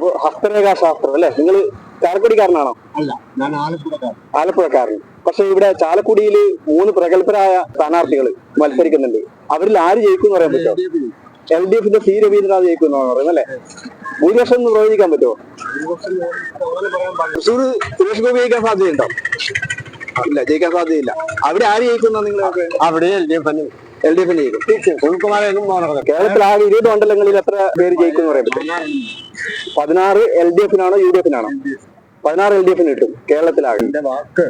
അപ്പൊ ഹസ്തരേഖാ ശാസ്ത്രം അല്ലെ? നിങ്ങൾ ചാലക്കുടിക്കാരനാണോ? അല്ല ഞാൻ ആലപ്പുഴക്കാരൻ. ആലപ്പുഴക്കാരൻ. പക്ഷെ ഇവിടെ ചാലക്കുടിയിൽ മൂന്ന് പ്രഗത്ഭരായ സ്ഥാനാർത്ഥികൾ മത്സരിക്കുന്നുണ്ട്. അവരിൽ ആര് ജയിക്കും പറയാൻ പറ്റുമോ? എൽ ഡി എഫിന്റെ സി രവീന്ദ്രനാഥ് ജയിക്കും എന്നാണ് പറയുന്നത് അല്ലെ? ഭൂരിപക്ഷം ഒന്ന് പ്രവചിക്കാൻ പറ്റുമോ? തൃശ്ശൂർ സുരേഷ് ഗോപി ജയിക്കാൻ സാധ്യതയുണ്ടോ? ഇല്ല ജയിക്കാൻ സാധ്യതയില്ല. അവിടെ ആര് ജയിക്കുന്ന നിങ്ങൾ അവിടെ L D F L D F ജയിക്കും സുനിൽകുമാരനും മോനോടൊക്കെ കേരളത്തിൽ ആകെ ഇരുപത് മണ്ഡലങ്ങളിൽ എത്ര പേര് ജയിക്കും എന്ന് പറയാൻ പറ്റും പതിനാറ് എൽ ഡി എഫിനാണോ യു ഡി എഫിനാണോ പതിനാറ് എൽ ഡി എഫിന് കിട്ടും കേരളത്തിലാകെ. എന്റെ വാക്ക്.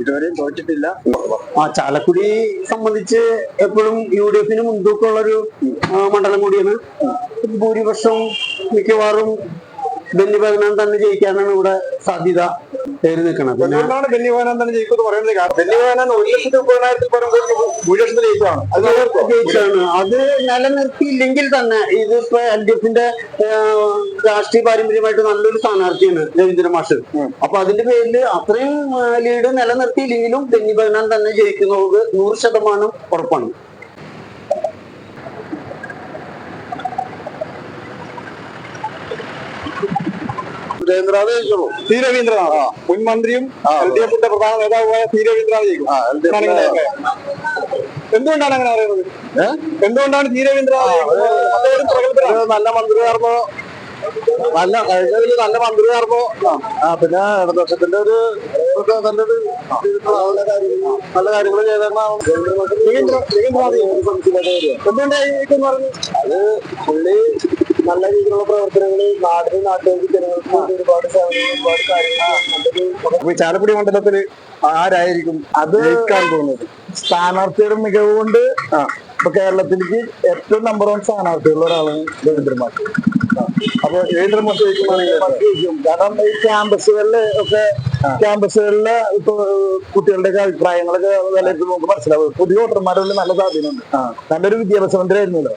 ഇതുവരെയും തോറ്റിട്ടില്ല. ആ ചാലക്കുടി സംബന്ധിച്ച് എപ്പോഴും യു ഡി എഫിന് മുൻതൂക്കമുള്ളൊരു ഒരു മണ്ഡലം കൂടിയാണ്. ഭൂരിപക്ഷം മിക്കവാറും ബെന്നി ബഹനാൻ തന്നെ ജയിക്കാനാണ് ഇവിടെ സാധ്യത ഏറി നിൽക്കുന്നത് ബെന്നി തന്നെ ജയിക്കുന്നത് പറയുന്നത് കാരണം ബെന്നി ബഹനാൻ ഒരു ലക്ഷത്തി മുപ്പതിനായിരത്തിൽ പറയുമ്പോൾ ഭൂരിപക്ഷത്തിൽ ജയിക്കുകയാണ് അത് നിലനിർത്തിയില്ലെങ്കിൽ തന്നെ ഇതിപ്പോ എൽ ഡി എഫിന്റെ രാഷ്ട്രീയ പാരമ്പര്യമായിട്ട് നല്ലൊരു സ്ഥാനാർത്ഥിയാണ് രവീന്ദ്ര മാഷ്. അപ്പൊ അതിന്റെ പേരിൽ അത്രയും ലീഡ് നിലനിർത്തിയില്ലെങ്കിലും ബെന്നി ബഹനാൻ തന്നെ ജയിക്കുന്നത് നൂറ് ശതമാനം ഉറപ്പാണ്. സുരേന്ദ്രനാഥ് ജയിച്ചോളൂ സി രവീന്ദ്രനാഥ്. മുൻ മന്ത്രിയും എൽ ഡി എഫിന്റെ പ്രധാന നേതാവുമായ സി രവീന്ദ്രനാഥ് ജയിക്കും. എന്തുകൊണ്ടാണ് അങ്ങനെ പറയുന്നത്? എന്തുകൊണ്ടാണ് സി രവീന്ദ്രനാഥ്. നല്ല മന്ത്രിയാർന്നോ? നല്ല കഴിഞ്ഞതിൽ നല്ല മന്ത്രിയാർന്നോ? ആ. പിന്നെ ഇടതുപക്ഷത്തിന്റെ ഒരു നല്ലൊരു നല്ല കാര്യങ്ങൾ ചെയ്തേക്കണം? അത് പുള്ളി നല്ല രീതിയിലുള്ള പ്രവർത്തനങ്ങൾ നാടിന് നാട്ടിലേക്ക് ജനങ്ങൾക്ക് ഒരുപാട് സേവനങ്ങൾ ഒരുപാട് കാര്യങ്ങൾ ചാലപ്പുടി ചാലക്കുടി മണ്ഡലത്തിൽ ആരായിരിക്കും അത് കേൾക്കാൻ പോകുന്നത്? സ്ഥാനാർത്ഥിയുടെ മികവ് കൊണ്ട് ഇപ്പൊ കേരളത്തിലേക്ക് ഏറ്റവും നമ്പർ വൺ സ്ഥാനാർത്ഥിയുള്ള ഒരാളാണ് രവീന്ദ്രമാർ അപ്പൊ രവീന്ദ്രമാർ ചോദിക്കുമ്പോൾ കാരണം ഈ ക്യാമ്പസുകളിൽ ഒക്കെ ക്യാമ്പസുകളിലെ ഇപ്പൊ കുട്ടികളുടെ ഒക്കെ അഭിപ്രായങ്ങളൊക്കെ വിലയിരുത്തി നമുക്ക് മനസ്സിലാവും. പുതിയ വോട്ടർമാരുടെ നല്ല സാധ്യതയുണ്ട് നല്ലൊരു വിദ്യാഭ്യാസ മന്ത്രി മന്ത്രിയായിരുന്നല്ലോ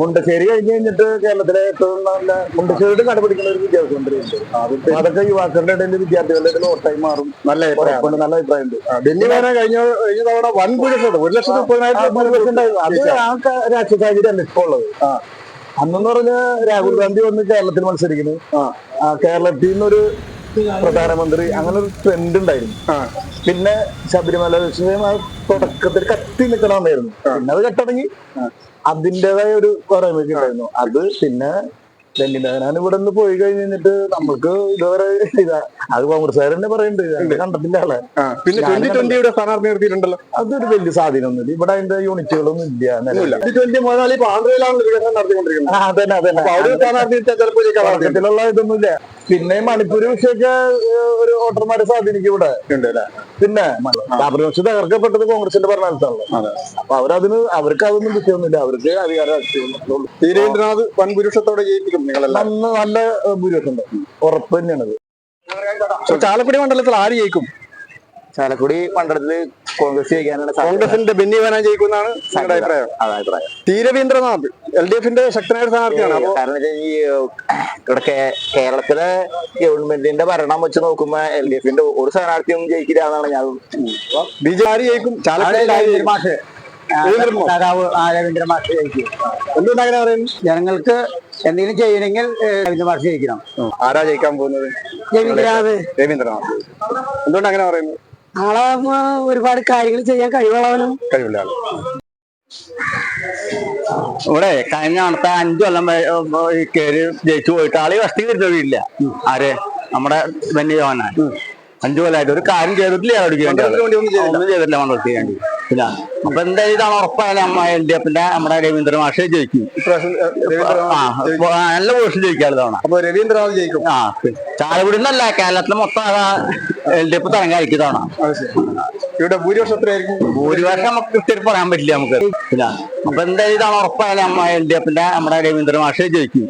മുണ്ടശ്ശേരി കഴിഞ്ഞ് കഴിഞ്ഞിട്ട് കേരളത്തിലെ ഏറ്റവും നല്ല മുണ്ടശ്ശേരിയുടെ കടപിടിക്കുന്ന ഒരു വിദ്യാഭ്യാസ മന്ത്രി ഉണ്ട് അതൊക്കെ യുവാക്കളുടെ ഇടയിൽ വിദ്യാർത്ഥികളുടെ ഇടയിൽ വോട്ടായി മാറും നല്ല അഭിപ്രായം നല്ല അഭിപ്രായമുണ്ട്. ഡൽഹി വേന കഴിഞ്ഞ കഴിഞ്ഞ തവണ വൻ ഭൂരിപക്ഷം ഒരു ലക്ഷത്തി മുപ്പതിനായിരത്തി അത് ആ രാഷ്ട്രീയ സാഹചര്യം ഇപ്പൊ ഉള്ളത്. അന്നെന്ന് പറഞ്ഞ രാഹുൽ ഗാന്ധി വന്ന് കേരളത്തിൽ മത്സരിക്കുന്നു. കേരളത്തിൽ നിന്നൊരു പ്രധാനമന്ത്രി അങ്ങനെ ഒരു ട്രെൻഡ് ഉണ്ടായിരുന്നു. പിന്നെ ശബരിമല വിഷയം ആ തുടക്കത്തിൽ കത്തി നിൽക്കണമെന്നായിരുന്നു പിന്നെ അത് കെട്ടടങ്ങി. അതിന്റെതായ ഒരു കുറവൊക്കെ ഉണ്ടായിരുന്നു അത് പിന്നെ ഡൽഹി ഞാൻ ഇവിടെ നിന്ന് പോയി കഴിഞ്ഞിട്ട് നമ്മൾക്ക് ഇതുവരെ ഇതാ അത് കോൺഗ്രസ്സുകാർ തന്നെ പറയുന്നുണ്ട് കണ്ടത്തിന്റെ ആളെ. പിന്നെ ട്വന്റി ട്വന്റിയുടെ സ്ഥാനാർത്ഥി നിർത്തിയിട്ടുണ്ടല്ലോ. അതൊരു വലിയ സ്വാധീനമൊന്നുമില്ല. ഇവിടെ അതിന്റെ യൂണിറ്റുകളൊന്നും ഇല്ല. ട്വന്റി മൂന്നാൽ ഇപ്പൊ ആന്ധ്രയിലാണ് വികസനം നടത്തിക്കൊണ്ടിരിക്കുന്നത്. അതന്നെ അപ്പൊ അവിടെ സ്ഥാനാർത്ഥി ചിലപ്പോൾ ഇതൊന്നുമില്ല. പിന്നെ മണിപ്പൂർ വിഷയൊക്കെ ഒരു വോട്ടർമാരെ സ്വാധീനിക്കും ഇവിടെ ഉണ്ട് അല്ലേ? പിന്നെ ശബരിമല തകർക്കപ്പെട്ടത് കോൺഗ്രസിന്റെ ഭരണകാലത്താണല്ലോ അപ്പൊ അവരതിന് അവർക്ക് അതൊന്നും വിഷയമൊന്നുമില്ല. അവർക്ക് അധികാര രാഷ്ട്രീയം സി രവീന്ദ്രനാഥ് വൻ ഭൂരിപക്ഷത്തോടെ ജയിപ്പിക്കും നിങ്ങളെല്ലാം നല്ല ഭൂരിപക്ഷം ഉണ്ട് ഉറപ്പ് തന്നെയാണത് ചാലക്കുടി മണ്ഡലത്തിൽ ആര് ജയിക്കും? ചാലക്കുടി മണ്ഡലത്തിൽ കോൺഗ്രസ് കോൺഗ്രസിന്റെ ബെന്നി വേന ജയിക്കുന്നതാണ് നിങ്ങളുടെ അഭിപ്രായം. അഭിപ്രായം. രവീന്ദ്രനാഥ് എൽ ഡി എഫിന്റെ ശക്തനായ സ്ഥാനാർത്ഥിയാണ്. കാരണം ഈ ഇവിടെ കേരളത്തിലെ ഗവൺമെന്റിന്റെ ഭരണം വെച്ച് നോക്കുമ്പോ എൽ ഡി എഫിന്റെ ഒരു സ്ഥാനാർത്ഥിയും ജയിക്കില്ല എന്നാണ് ഞാൻ ബി ജെ ആര് ജയിക്കും? ജയിക്കും? മാഷ് രവീന്ദ്രൻ മാഷ്. രവീന്ദ്ര മാഷ് ജയിക്കും. എന്തുകൊണ്ട് അങ്ങനെ പറയുന്നു ജനങ്ങൾക്ക് എന്തെങ്കിലും ചെയ്യണമെങ്കിൽ രവീന്ദ്ര മാഷ് ജയിക്കണം. ആരാ ജയിക്കാൻ പോകുന്നത്? രവീന്ദ്രനാഥ്. രവീന്ദ്രനാഥ്. എന്തുകൊണ്ട് അങ്ങനെ പറയുന്നു? ആളെ ഒരുപാട് കാര്യങ്ങൾ ചെയ്യാൻ കഴിവുള്ളവനും കഴിവില്ല ആൾ. ഇവിടെ കഴിഞ്ഞ അടുത്ത അഞ്ചു കൊല്ലം കയറി കേറി ജയിച്ചു പോയിട്ട് ആൾ വസ്തി വരുന്നില്ല ആരെ? നമ്മുടെ ബെന്നി ജോഹനാൻ അഞ്ചു കൊല്ലമായിട്ട് ഒരു കാര്യം ചെയ്തിട്ടില്ല അവിടേക്ക് വേണ്ടി. ഒന്നും ചെയ്തിട്ടില്ല മണ്ഡലത്തിന് വേണ്ടി. ഇല്ല അപ്പൊ എന്തായാലും ഇതാണ് ഉറപ്പായാലും അമ്മ എൽ ഡി എഫിന്റെ നമ്മുടെ രവീന്ദ്ര മാഷ് ജയിക്കും. നല്ല പോസ്റ്റ് ജയിക്കാറ് തവണ അപ്പൊ രവീന്ദ്രനാഥ് ജയിക്കും. ആ ചാലക്കുടി എന്നല്ല കേരളത്തിലെ മൊത്തം എൽ ഡി എഫ് തരംഗായിരിക്കും തവണ ഇവിടെ ഭൂരിപക്ഷം എത്രയായിരിക്കും ഭൂരിപക്ഷം നമുക്ക് കൃത്യമായിട്ട് പറയാൻ പറ്റില്ല നമുക്ക്. ഇല്ല അപ്പൊ എന്തായാലും ഇതാണ് ഉറപ്പായാലും അമ്മ എൽ ഡി എഫിന്റെ നമ്മുടെ രവീന്ദ്ര മാഷ് ജയിക്കും.